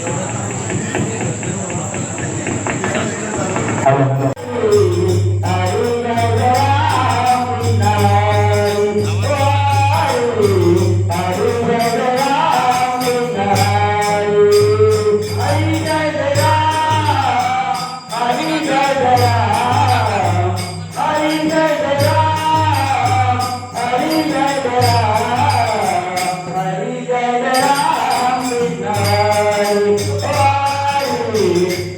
どうもありがとうございました。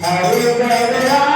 Hallelujah.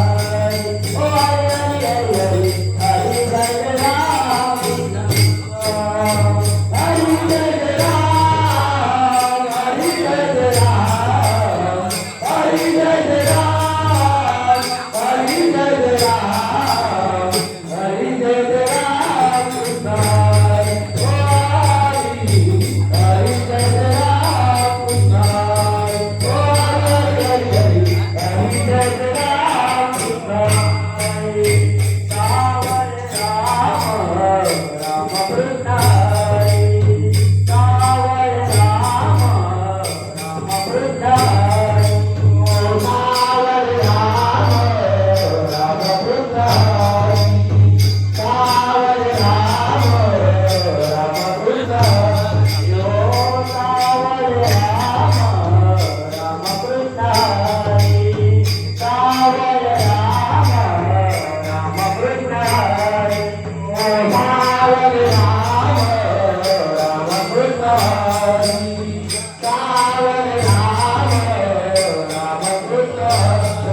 love. Tchau.